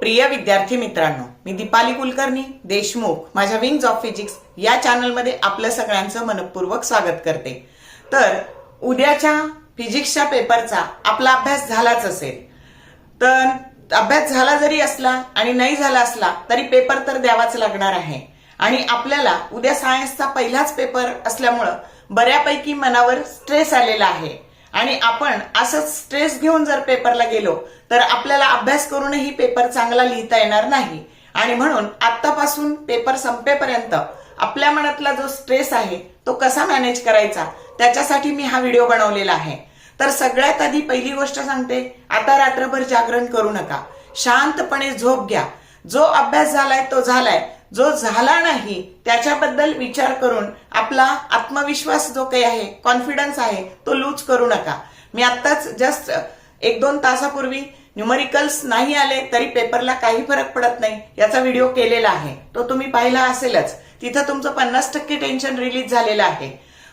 प्रिय विद्यार्थी मित्रांनो मी दीपाली कुलकर्णी देशमुख माझ्या विंग्स ऑफ फिजिक्स या चॅनलमध्ये आपलं सगळ्यांचं मनपूर्वक स्वागत करते. तर उद्याच्या फिजिक्सच्या पेपरचा आपला अभ्यास झालाच असेल. तर अभ्यास झाला जरी असला आणि नाही झाला असला तरी पेपर तर द्यावाच लागणार आहे. आणि आपल्याला उद्या सायन्सचा पहिलाच पेपर असल्यामुळं बऱ्यापैकी मनावर स्ट्रेस आलेला आहे. आणि आपण असंच स्ट्रेस घेऊन जर पेपरला गेलो तर आपल्याला अभ्यास करूनही पेपर चांगला लिहिता येणार नाही. आणि म्हणून आतापासून पेपर संपेपर्यंत आपल्या मनातला जो स्ट्रेस आहे तो कसा मॅनेज करायचा त्याच्यासाठी मी हा व्हिडिओ बनवलेला आहे. तर सगळ्यात आधी पहिली गोष्ट सांगते आता रात्रभर जागरण करू नका. शांतपणे झोप घ्या. जो अभ्यास झालाय तो झालाय. जो झाला नाही त्याच्याबद्दल विचार करून आपला आत्मविश्वास जो काही आहे कॉन्फिडन्स आहे तो लूज करू नका. मी आत्ताच जस्ट एक दोन तासापूर्वी न्यूमरिकल्स नाही आले तरी पेपरला काही फरक पडत नाही याचा व्हिडिओ केलेला आहे. तो तुम्ही पाहिला असेलच. तिथं तुमचं पन्नास टक्के टेन्शन रिलीज झालेलं आहे.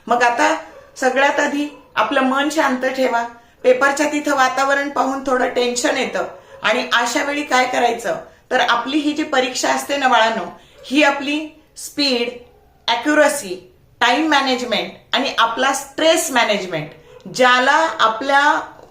मग आता सगळ्यात आधी आपलं मन शांत ठेवा. पेपरच्या तिथं वातावरण पाहून थोडं टेन्शन येतं. आणि अशा वेळी काय करायचं? तर आपली ही जी परीक्षा असते ना बाळांनो ही आपली स्पीड अॅक्युरसी टाइम मॅनेजमेंट आणि आपला स्ट्रेस मॅनेजमेंट ज्याला आपल्या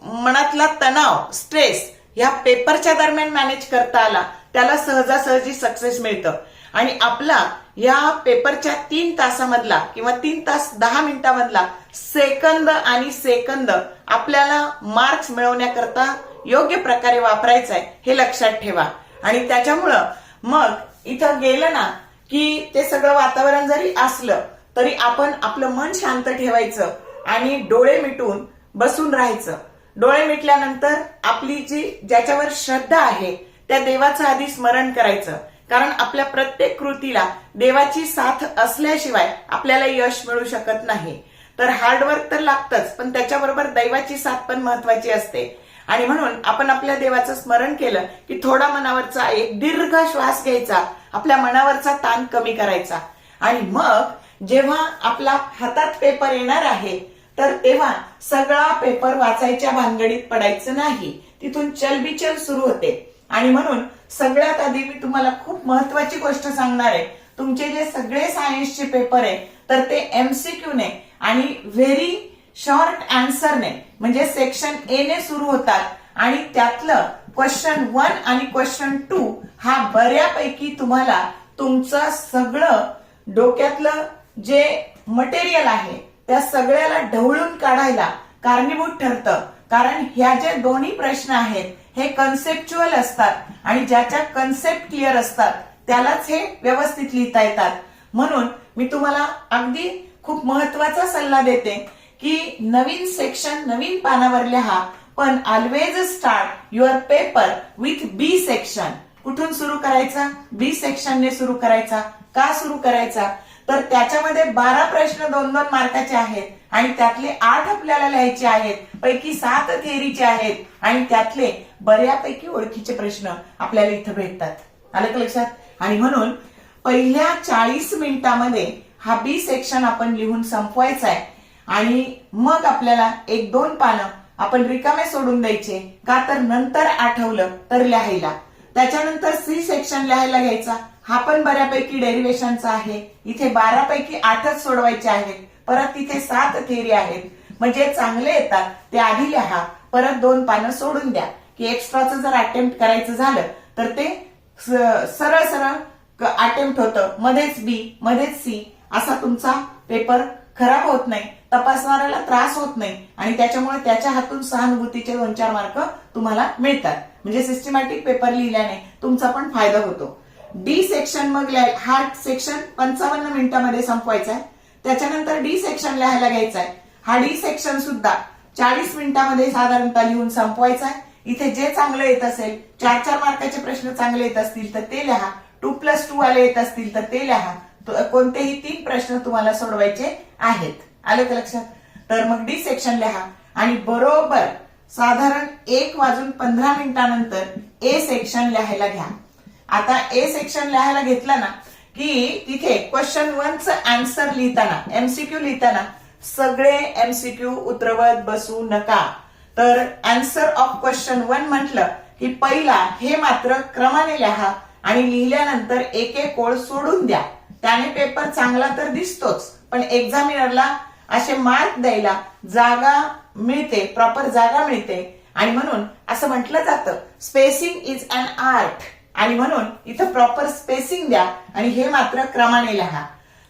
मनातला तणाव स्ट्रेस ह्या पेपरच्या दरम्यान मॅनेज करता आला त्याला सहजासहजी सक्सेस मिळतं. आणि आपला या पेपरच्या तीन तासामधला किंवा तीन तास दहा मिनिटामधला सेकंद आणि सेकंद आपल्याला मार्क्स मिळवण्याकरता योग्य प्रकारे वापरायचा आहे हे लक्षात ठेवा. आणि त्याच्यामुळं मग इथं गेलं ना की ते सगळं वातावरण जरी असलं तरी आपण आपलं मन शांत ठेवायचं आणि डोळे मिटून बसून राहायचं. डोळे मिटल्यानंतर आपली जी ज्याच्यावर श्रद्धा आहे त्या देवाचं आधी स्मरण करायचं. कारण आपल्या प्रत्येक कृतीला देवाची साथ असल्याशिवाय आपल्याला यश मिळू शकत नाही. तर हार्डवर्क तर लागतंच पण त्याच्याबरोबर दैवाची साथ पण महत्वाची असते. आणि म्हणून आपण आपल्या देवाचं स्मरण केलं की थोडा मनावरचा एक दीर्घ श्वास घ्यायचा. आपल्या मनावरचा ताण कमी करायचा. आणि मग जेव्हा आपला हातात पेपर येणार आहे तर तेव्हा सगळा पेपर वाचायच्या भानगडीत पडायचं नाही. तिथून चलबिचल सुरू होते. आणि म्हणून सगळ्यात आधी मी तुम्हाला खूप महत्वाची गोष्ट सांगणार आहे. तुमचे जे सगळे सायन्सचे पेपर आहे तर ते एमसीक्यू ने आणि व्हेरी शॉर्ट आन्सरने म्हणजे सेक्शन ए ने सुरू होतात. आणि त्यातलं क्वेश्चन वन आणि क्वेश्चन टू हा बऱ्यापैकी तुम्हाला तुमचं सगळं डोक्यातलं जे मटेरियल आहे त्या सगळ्याला ढवळून काढायला कारणीभूत ठरतं. कारण ह्या जे दोन्ही प्रश्न आहेत हे कन्सेप्च्युअल असतात आणि ज्याच्या कन्सेप्ट क्लिअर असतात त्यालाच हे व्यवस्थित लिहिता येतात. म्हणून मी तुम्हाला अगदी खूप महत्त्वाचा सल्ला देते की नवीन सेक्शन नवीन पानावर लिहा पण always start your paper with B section कुठून सुरू करायचा? बी सेक्शनने सुरू करायचा. का सुरू करायचा? तर त्याच्यामध्ये बारा प्रश्न दोन दोन मार्काचे आहेत आणि त्यातले आठ आपल्याला लिहायचे आहेत. पैकी सात थेअरीचे आहेत आणि त्यातले बऱ्यापैकी ओळखीचे प्रश्न आपल्याला इथं भेटतात. आलं का लक्षात? आणि म्हणून पहिल्या चाळीस मिनिटामध्ये हा बी सेक्शन आपण लिहून संपवायचा आहे आणि मग आपल्याला एक दोन पानं आपण रिकामे सोडून द्यायचे का तर नंतर आठवलं तर लिहायला. त्याच्यानंतर सी सेक्शन लिहायला घ्यायचा. हा पण बऱ्यापैकी डेरिवेशनचा आहे. इथे बारापैकी आठच सोडवायचे आहेत. परत तिथे सात थेरी आहेत. म्हणजे चांगले येतात. ते आधी लिहा. परत दोन पानं सोडून द्या. की एक्स्ट्राचं जर अटेम्प्ट करायचं झालं तर ते सरळ सरळ अटेम्प्ट होतं. मध्येच बी मध्येच सी असा तुमचा पेपर खराब होत नाही. तपासणाऱ्याला त्रास होत नाही आणि त्याच्यामुळे त्याच्या हातून सहानुभूतीचे दोन चार मार्क तुम्हाला मिळतात. म्हणजे सिस्टमॅटिक पेपर लिहिल्याने तुमचा पण फायदा होतो. डी सेक्शन मग हा सेक्शन पंचावन्न मिनिटांमध्ये संपवायचा आहे त्याच्यानंतर डी सेक्शन लिहायला घ्यायचा आहे हा डी सेक्शन सुद्धा चाळीस मिनिटांमध्ये साधारणतः लिहून संपवायचा आहे इथे जे चांगलं येत असेल चार चार मार्काचे प्रश्न चांगले येत असतील तर ते लिहा. टू प्लस टू आले येत असतील तर ते लिहा. कोणतेही तीन प्रश्न तुम्हाला सोडवायचे आहेत. आले का लक्षात? तर मग डी सेक्शन लिहा. आणि बरोबर साधारण एक वाजून पंधरा मिनिटानंतर ए सेक्शन लिहायला घ्या. आता ए सेक्शन लिहायला घेतला ना की तिथे क्वेश्चन वनचं आन्सर लिहिताना एमसीक्यू लिहिताना सगळे एमसीक्यू उतरवत बसू नका. तर आन्सर ऑफ क्वेश्चन वन म्हटलं की पहिला हे मात्र क्रमाने लिहा आणि लिहिल्यानंतर एक एक ओळ सोडून द्या. त्याने पेपर चांगला तर दिसतोच पण एक्झामिनरला असे मार्क द्यायला जागा मिळते प्रॉपर जागा मिळते. आणि म्हणून असं म्हटलं जातं स्पेसिंग इज अन आर्ट आणि म्हणून इथं प्रॉपर स्पेसिंग द्या आणि हे मात्र क्रमाने लिहा.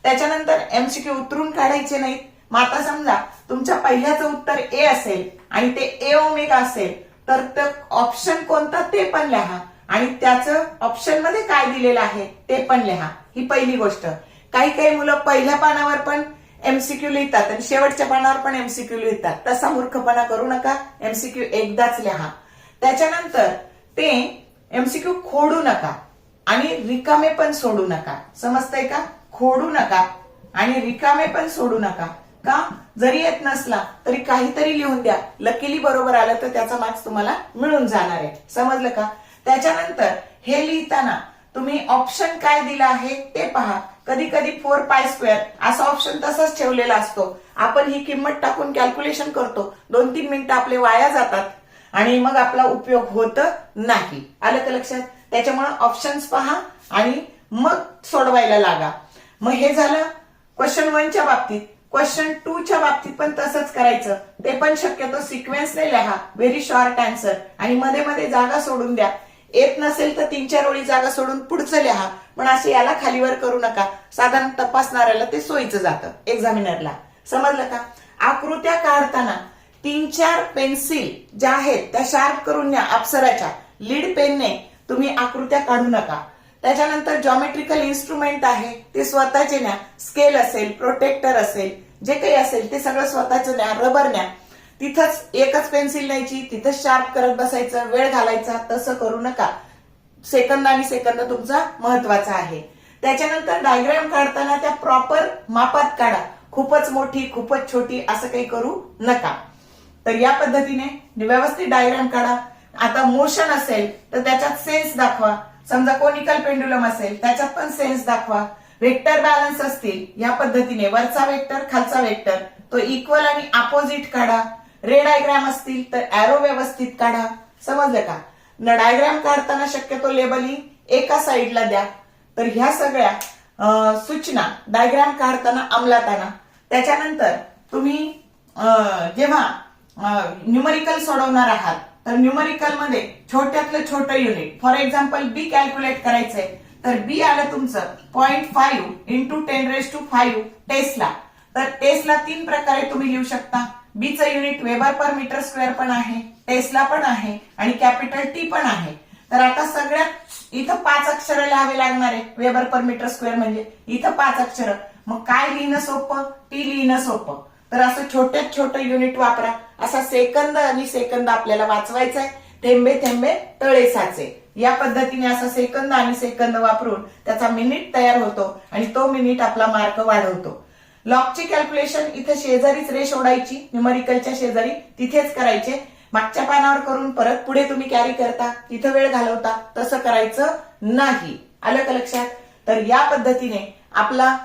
त्याच्यानंतर एमसीक्यू उतरून काढायचे नाहीत. मग आता समजा तुमच्या पहिल्याचं उत्तर ए असेल आणि ते ए ओमेगा असेल तर ते ऑप्शन कोणता ते पण लिहा. आणि त्याचं ऑप्शनमध्ये काय दिलेलं आहे ते पण लिहा. ही पहिली गोष्ट. काही काही मुलं पहिल्या पानावर पण एमसीक्यू लिहितात. आणि शेवटच्या पानावर पण एमसीक्यू लिहितात. तसा मूर्खपणा करू नका. एमसीक्यू एकदाच लिहा. त्याच्यानंतर ते एमसीक्यू खोडू नका. आणि रिकामे पण सोडू नका. समजतंय का? खोडू नका. आणि रिकामे पण सोडू नका. का? जरी येत नसला तरी काहीतरी लिहून द्या. लकीली बरोबर आलं तर त्याचा मार्क्स तुम्हाला मिळून जाणार आहे. समजलं का? त्याच्यानंतर हे लिहिताना तुम्ही ऑप्शन काय दिला आहे ते पहा. कधी कधी फोर पाय स्क्वेअर असा ऑप्शन तसाच ठेवलेला असतो. आपण ही किंमत टाकून कॅल्क्युलेशन करतो. दोन तीन मिनिटं आपले वाया जातात आणि मग आपला उपयोग होत नाही. आलं का लक्षात? त्याच्यामुळे ऑप्शन्स पहा आणि मग सोडवायला लागा. मग हे झालं क्वेश्चन वनच्या बाबतीत. क्वेश्चन टूच्या बाबतीत पण तसंच करायचं. ते पण शक्यतो सिक्वेन्सने लिहा. व्हेरी शॉर्ट आन्सर आणि मध्ये मध्ये जागा सोडून द्या. येत नसेल तर तीन चार ओळी जागा सोडून पुढचं लिहा पण असे याला खालीवर करू नका. साधारण तपासणाऱ्याला ते सोयीचं जातं एक्झामिनरला समजलं का? आकृत्या काढताना तीन चार पेन्सिल ज्या आहेत त्या शार्प करून न्या अप्सराच्या. लीड पेनने तुम्ही आकृत्या काढू नका. त्याच्यानंतर जॉमेट्रिकल इन्स्ट्रुमेंट आहे ते स्वतःचे न्या. स्केल असेल प्रोटेक्टर असेल जे काही असेल ते सगळं स्वतःचं न्या रबर न्या. तिथंच एकच पेन्सिल न्यायची तिथंच शार्प करत बसायचं वेळ घालायचा तसं करू नका. सेकंद आणि सेकंद तुमचा महत्त्वाचा आहे. त्याच्यानंतर डायग्राम काढताना त्या प्रॉपर मापात काढा. खूपच मोठी खूपच छोटी असं काही करू नका. तर या पद्धतीने व्यवस्थित डायग्राम काढा. आता मोशन असेल तर त्याच्यात सेन्स दाखवा. समजा कोनिकल पेंडुलम असेल त्याच्यात पण सेन्स दाखवा. वेक्टर बॅलन्स असतील या पद्धतीने वरचा वेक्टर खालचा वेक्टर तो इक्वल आणि अपोजिट काढा. रे डायग्राम असतील तर अॅरो व्यवस्थित काढा. समजलं का? न डायग्राम काढताना शक्यतो लेबलिंग एका साईडला द्या. तर ह्या सगळ्या सूचना डायग्राम काढताना अंमलात आणा. त्याच्यानंतर तुम्ही जेव्हा न्यूमरिकल सोडवणार आहात तर न्यूमरिकलमध्ये छोट्यातलं छोटं unit for example B calculate करायचंय. तर बी आलं तुमचं point five into ten raise two five tesla तर टेस्ला तीन प्रकारे तुम्ही लिहू शकता. बीचं unit weber per metre square पण आहे टेस्ला पण आहे आणि कॅपिटल टी पण आहे. तर आता सगळ्यात इथं पाच अक्षर लिहावे लागणार आहे वेबर पर मीटर स्क्वेअर म्हणजे इथं पाच अक्षर. मग काय लिहिणं सोपं? टी लिहिणं सोपं. तर असं छोट्यात छोटं युनिट वापरा. असा सेकंद आणि सेकंद आपल्याला वाचवायचा आहे थेंबे थेंबे तळे साचे. या पद्धतीने असा सेकंद आणि सेकंद वापरून त्याचा मिनिट तयार होतो आणि तो मिनिट आपला मार्क वाढवतो. लॉकची कॅल्क्युलेशन इथं शेजारीच रेश ओढायची न्युमरिकलच्या शेजारी तिथेच करायचे. मागच्या पानावर करून परत पुढे तुम्ही कॅरी करता तिथं वेळ घालवता तसं करायचं नाही. आलं का लक्षात? तर या पद्धतीने आपला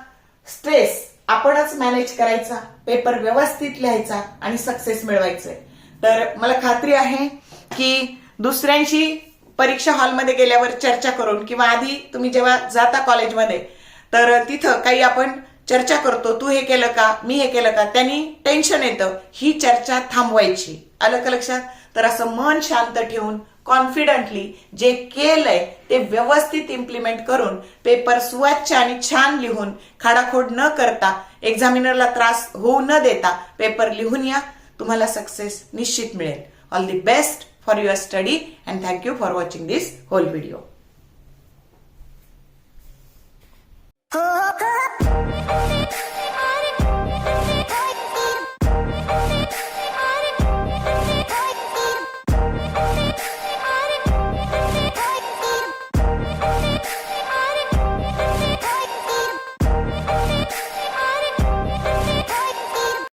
स्ट्रेस आपणच मॅनेज करायचा पेपर व्यवस्थित लिहायचा आणि सक्सेस मिळवायचंय तर मला खात्री आहे की दुसऱ्यांशी परीक्षा हॉलमध्ये गेल्यावर चर्चा करून किंवा आधी तुम्ही जेव्हा जाता कॉलेजमध्ये तर तिथं काही आपण चर्चा करतो तू हे केलं का? मी हे केलं का? त्यांनी टेन्शन येतं. ही चर्चा थांबवायची. आलं का लक्षात? तर असं मन शांत ठेवून कॉन्फिडंटली जे केलंय ते व्यवस्थित इम्प्लिमेंट करून पेपर स्वच्छ आणि छान लिहून खाडाखोड न करता एक्झामिनरला त्रास होऊ न देता पेपर लिहून या. तुम्हाला सक्सेस निश्चित मिळेल. All the best for your study and thank you for watching this whole video